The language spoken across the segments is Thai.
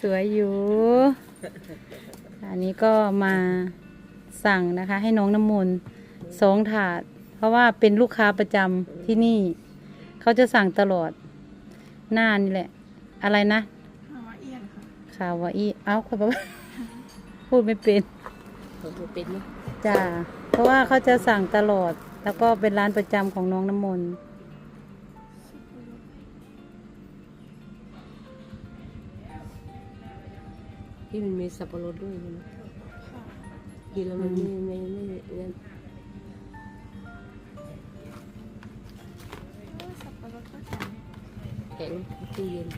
สวยอยู่ อันนี้ก็มาสั่งนะคะ ให้น้องน้ำมนต์สองถาด เพราะว่าเป็นลูกค้าประจำที่นี่ เขาจะสั่งตลอด หน้านี่แหละ อะไรนะฮาวาเอียนค่ะคาวาอีเอ้าเขาบอกว่าพูดไม่เป็นเขาจะเป็นไหมจ้าเพราะว่าเขาจะสั่งตลอด แล้วก็เป็นร้านประจำของน้องน้ำมนต์ ที่มันมีสับปะรดด้วยใช่ไหมค่ะกินแล้วมันไม่ไม่ไม่นั่นโอ้ยสับปะรดก็แข็งแข็งตู้เย็น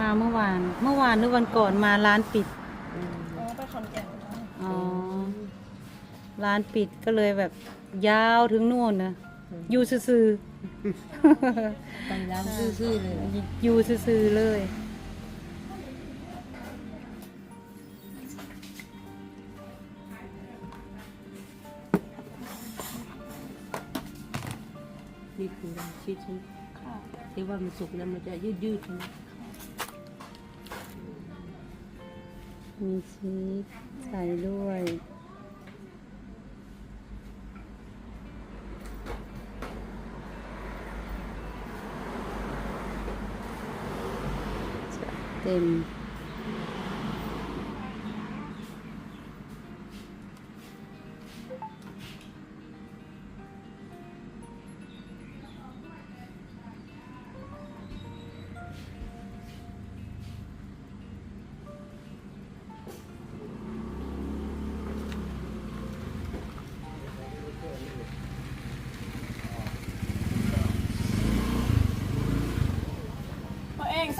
มาเมื่อวาน เมื่อวานหรือวันก่อนมาร้านปิดอืมอ๋อไปขอนแก่นค่ะอ๋อ ร้านปิดก็เลยแบบยาวถึงนู่นนะอยู่ซื่อไปล้างซื่อๆเลยนะๆอยู่ซื่อๆเลย นี่คือชีสใช่ไหมค่ะที่ว่ามันสุกแล้วมันจะยืดยืดๆใช่ไหม มีชีสใส่ด้วย เต็ม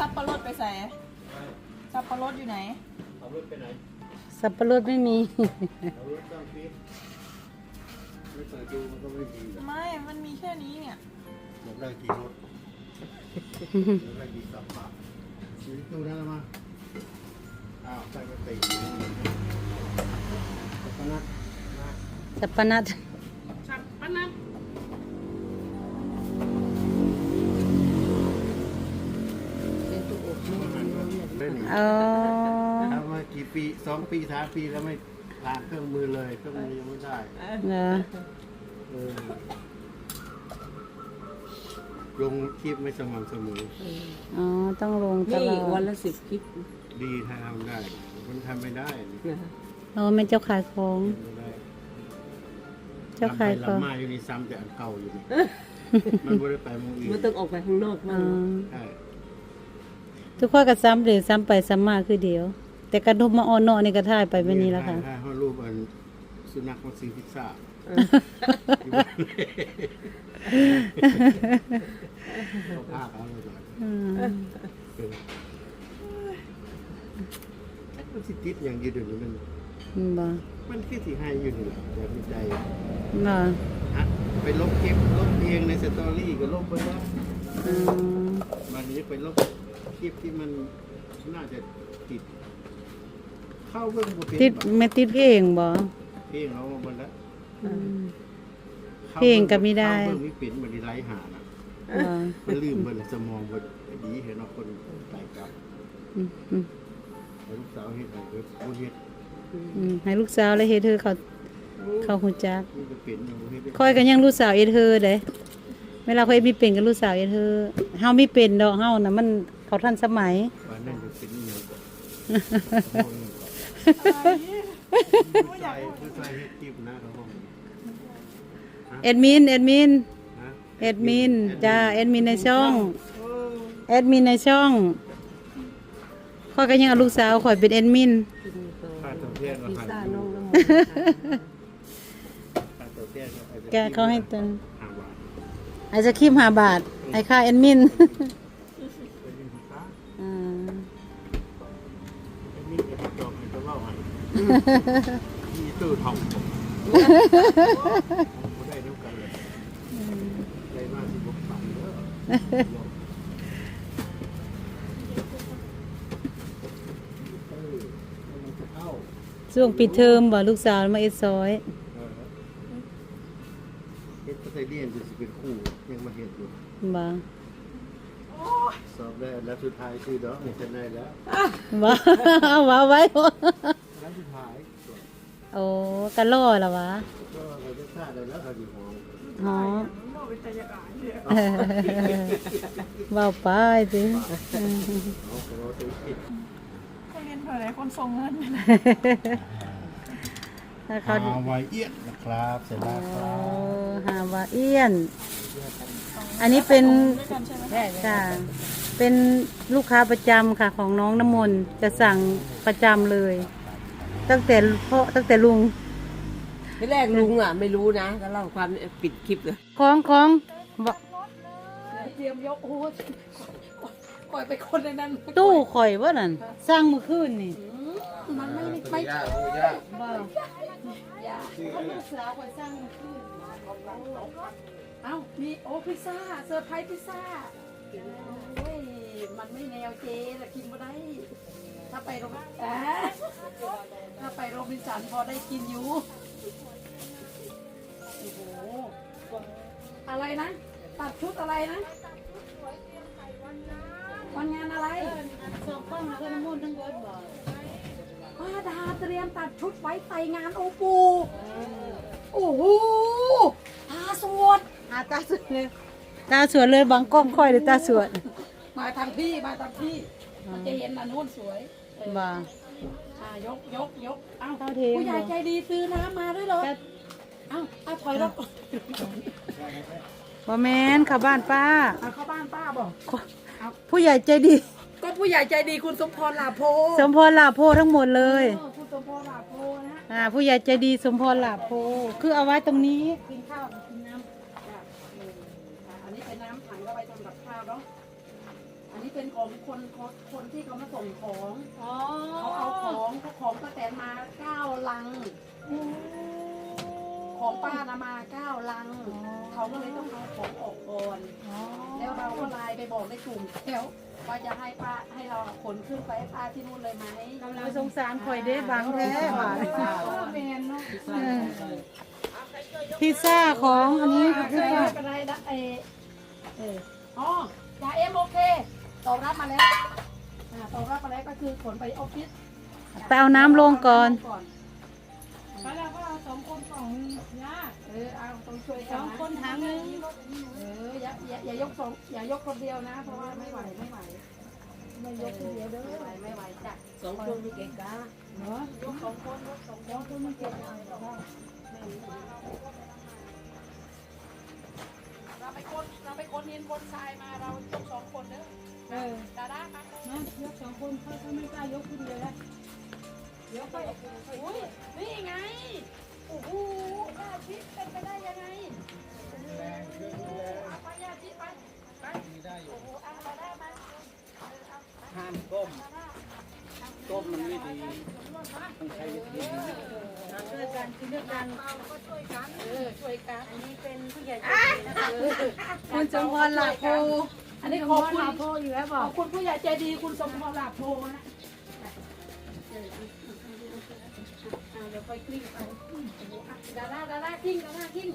บปะรดไปใส่สับปะรดอยู่ไหนสับปะรดไม่มีไม่เปิดดูมันก็ไม่มีหรอกไม่ มันมีแค่นี้เนี่ยอยากได้กี่รถอยากได้กี่สับปะซื้อตู้ได้แล้วมั้งอ้าวใส่กระติกสับปะนัดนะสับปะนัด ปีสองปีสามปีแล้วไม่ล้างเครื่องมือเลยเครื่องมือยังไม่ได้เหรอเออลงคลิปไม่สม่ำเสมอ อ๋อ ต้องลงตนี่ลอวันดละสิบคลิปดีถ้าทำได้มันทำไม่ได้นะอ๋อแม่เจ้าขายของ ไม่ได้เจ้าขายของลำไปลำมาอยู่นี่ซ้ำแต่อันเก่าอยู่นี่มันไม่ได้ไปมองอื่นมันต้องออกไปข้างนอกอ๋บ้างอใช่ทุกข้อก็ซ้ำหรือซ้ำไปซ้ำมาคือเดียว แต่กระดุมมาออนเนอนี่ก็ถ่ายไปแบบนี้แล้วค่ะถ้าเขารูปอันสุนัขมาซื้อพิซซ่าเอออยู่บ้านเลยเขาพาเขาเลยก่อนอืมเออถ้ามันสิติดอย่างยืดอยู่มัน บ่มันคือที่ให้อยู่นี่แหละแต่ไม่ใจบ่ฮะไปลบคลิปลบเพลงในสตอรี่ก็ลบไปแล้วอืม วันนี้ไปลบคลิปที่มันน่าจะติด เข้าเบิ่งบ่เป็นติดบ่ไม่ติดเพลงบ่เพลงเรามาเบิ่งแล้วอืมข้าเพลงก็ไม่ได้ เข้าเบิ่งไม่เป็นบ่ได้ไร้หานะบ่มันลืมเบิ่งสมองบ่ดีเห็นเอาคนตายกลับอืมอืมแล้วลูกสาวเฮ็ดให้เบิดบ่เฮ็ดอืมให้ลูกสาวและเฮ็ดเธอเขาเขาฮู้จักนี่ก็เป็นอยู่บ่เฮ็ดได้คอยกันยังลูกสาวเอ็ดเธอเด้เวลาคอยมีเป็นกับลูกสาวเอ็ดเธอเฮามีเป็นดอกเฮาน่ะมันเขาทันสมัยว่านั่นจะเป็นอีหยังก่อนอะไรไม่อ ใส่ยากพูดคือใส่เฮ็ดคลิปนะเขาบอกแอดมินแอดมินฮะแอดมินจ้าแอดมินในช่องโอ้แอดมินในช่องคอยกันยังเอาลูกสาวคอยเป็นแอดมินกินต่อค่าตัวแทนก็พิซหันซ่าน้องน้ำมันค่าตัวแทนก็อาจจะแกเขาให้เตันห้าบาทไอศครีมห้าบาทไอค่าแอดมินเป็น มีตู้ทองผมผมบ่ได้เท่ากันเลยเออมันจะเข้าช่วงปิดเทอมบ่ลูกสาวมาเอ็ดซอยเออเฮ็ดก็ได้เรียนจนสิเป็นครูยังมาเฮ็ดอยู่บ่สอบได้แล้วสุดท้ายคือดอกนี่จะได้แล้วบ่เอาว่าไว้ บ่แล้วสุดท้ายโอ้กะล่อล่ะวะก็เราจะฆ่าได้แล้วเราอยู่หออ๋อโลกเป็นตายากาศเนี่ยเว้าไปสิเอาของเราตัวผิดคนเรียนเท่าไหร่คนส่งเงินถ้าเขา ฮาวายเอียดนะครับเสร็จแล้วคโอ้รับฮาวาเอียน อันนี้เป็นด้วยกันใช่ไหมค่ะเป็นลูกค้าประจำค่ะ ของน้องน้ำมนต์จะสั่งประจำเลย ตั้งแต่พ่อตั้งแต่ลุงที่แรกลุงอะ ไม่รู้นะก็เล่าความปิดคลิปเลยของของบอกเตรียมยกโอ้โหปล่อยไปคนในนั้นตู้ข่อยว่านั่นสร้างเมื่อคืนนี่มันไม่ไม่ยากยากบ่ยาลูกสาวข่อยสร้างเมื่อคืนเอ้ามีโอ้พิซซ่าเซอร์ไพรส์พิซซ่าโอ้ยมันไม่แนวเจแต่กินมาได้ ถ้าไปโรงแอะถ้าไปโรบินสันพอได้กินอยู่ โอ้โห อะไรนะ ตัดชุดอะไรนะ วันงานอะไรสองข้องแล้วก็น้ำมนต์ทั้งเบิดบ่ป้าดาเตรียมตัดชุดไว้ไปงานโอปู โอ้โหอาสวดอาตาสวยเลยตาสวยเลยบางกล้องค่อยเลยตาสวย มาทางพี่ มาทางพี่ มันจะเห็นอันนู้นสวย เออบ่อ่ายกยกยกเอ้าเท่าเทมผู้ใหญ่บ่ใจดีซื้อน้ำมาด้วยเหรอแต่ เอ้าเอาถอยรถบ่แม่นเข้าบ้านป้า เอาเข้าบ้านป้าบอกผู้ใหญ่ใจดี ก็ผู้ใหญ่ใจดีคุณสมพรลาโพสมพรหลาโพทั้งหมดเลย เออคุณสมพรลาโพนะอ่า ผู้ใหญ่ใจดีสมพรหลาโพ คือเอาไว้ตรงนี้ กินข้าว อันนี้เป็นของคนคนคนที่เขามาส่งของอ๋อเขาเอาของเขาของป้าแตนมาเก้าลัง ของป้านะมาเก้าลัง เขาก็เลยต้องเอาของออกก่อน แล้วเราก็ไลน์ไปบอกในกลุ่มแล้วว่าจะให้ป้าให้เราขนขึ้นไปให้ป้าที่นู่นเลยไหมกำลังสงสารข่อยเด้บางแท้หวานเมนเนาะเออพิซซ่าของอันนี้ไม่พิซซ่าเป็นไรนะเออเอออ๋อจ่าเอ็มโอเค ตอบรับมาแล้วอ่าตอบรับมาแล้วก็คือขนไปออฟฟิศไปเอาน้ำลงก่อนไปแล้วก็เอาสองคนสองยากเออเอาต้องช่วยสกันองนะคนถังหนึงเอออย่าอย่าอย่ายกสองอย่ายกคนเดียวนะ เพราะว่าไม่ไหวไม่ไหวไม่ยกคนเดียวเด้อไม่ไหวไม่ไหวจ้ะสองคนมีเก่งกาเนาะยกสองคนยกสองคนคนมันเจ็บอะไรหรอกเราไปคนเราไปคนเห็นคนทรายมาเรายกสองคนเด้อ เออดาด้ามานะยกสองคนเขาเขาไม่กล้ายกขึ้นเลยละยกไปอุ้ยนี่ไงโอ้โหยาชิดเป็นไปได้ยังไงเอาไปยาชิดไปไปโอ้โหเอาดาด้ามาห้ามก้มก้มมันไม่ดีต้องใช้วิธีนี้ช่วยกันช่วยกันเออช่วยกันอันนี้เป็นผู้ใหญ่ใจดีนะคะคุณสมพรหลาโพ อันนี้ขอบคุณหลาโพอยู่แล้วบขออกบคุณผู้ใหญ่ใจดีคุณสมพรหลาโพนะอ่าเดี๋ยวค่อยกลิ้งไปโอ้โหอะดาด้าดาด้ากลิ้งดาด้ากลิ้ง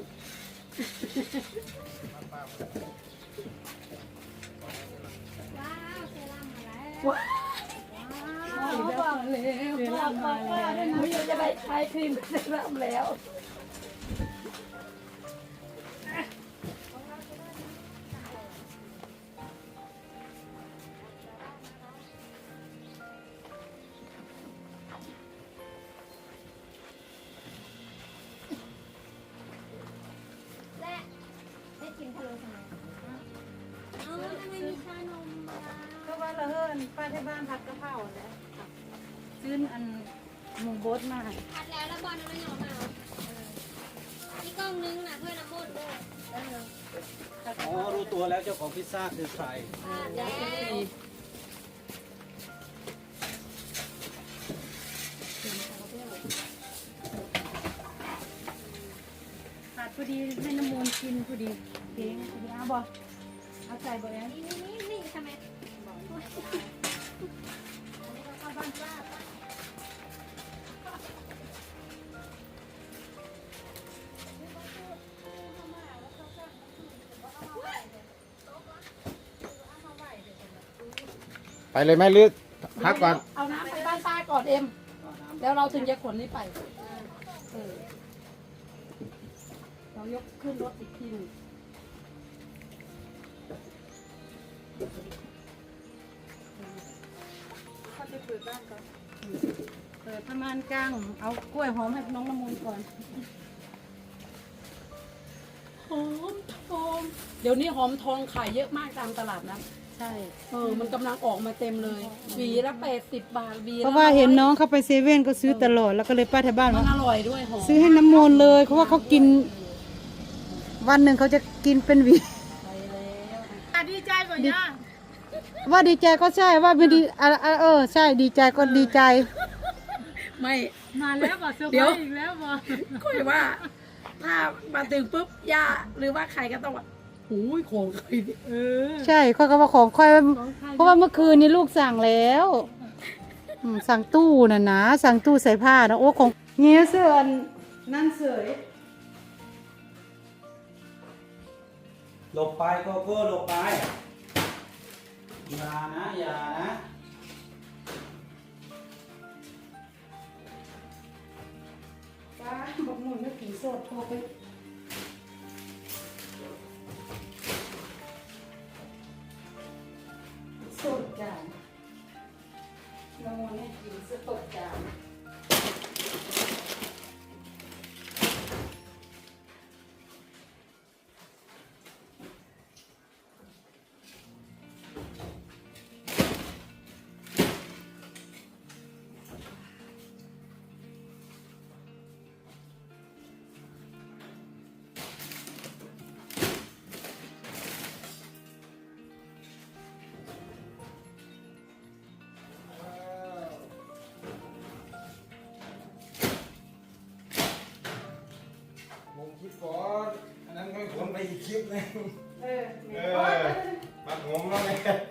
ว้าวบอกแล้วบอกมาแล้วไม่อยากจะได้ใช้ครีมเซรั่มแล้ว หมูบดมาให้อัดแล้วแล้วบอลมันไม่ยอมมาอีกกล้องนึงน่ะเพื่อนน้ำมนต์ด้วยอ๋อรู้ตัวแล้วเจ้าของพิซซ่าคือใครอัดแล้วผัดพอดีให้น้ำมูลกินพอดีเค้งพอดีเอาบ่เอาใจบ่แล้วนี่นี่นี่ทำไมเข้าบ้านป้า ไปเลยไหมหรือพักก่อน เอาน้ำไปบ้านป้าก่อนเอ็ม แล้วเราถึงจะขนนี้ไปเออเรายกขึ้นรถอีกทีหนึ่งเปิดประมาณกลาง เอากล้วยหอมให้น้องน้ำมนต์ก่อนหอมทอง เดี๋ยวนี้หอมทองขายเยอะมากตามตลาดนะใช่ เออ มันกำลังออกมาเต็มเลย หวีละแปดสิบบาทหวีละเพราะว่าเห็นน้องเข้าไปเซเว่นก็ซื้อตลอดแล้วก็เลยป้าแถวบ้านมันว่าอร่อยด้วยหอมซื้อให้น้ำมนต์เลยเพราะว่าเขากิน วันหนึ่งเขาจะกินเป็นหวีดีใจกว่าย่าว่าดีใจก็ใช่ว่าไม่ดีอะอะเออ ใช่ดีใจก็ดีใจ ไม่ มาแล้วบ่เซอร์ไพเดี๋รยว ส์อีกแล้วบ่คุยว่า ถ้ามาถึงปุ๊บย่าหรือว่าใครก็ต้องว่า หูยของใครเนี่ยเออใช่ค่อยก็ว่าของค่อยเพราะว่าเมื่อคืนนี้ลูกสั่งแล้วอืมสั่งตู้น่ะนะ สั่งตู้ใส่ผ้านะโอ้ของเงี้ยเสื้ออันนั่นเสยหลบไปโกโก้หลบไปอย่านะอย่านะป้าบอกหมุนไม่ถึงสดโทรไป น้ำมันให้กิ อีกคลิปหนึงเออ เออมัดผมแล้วไงโ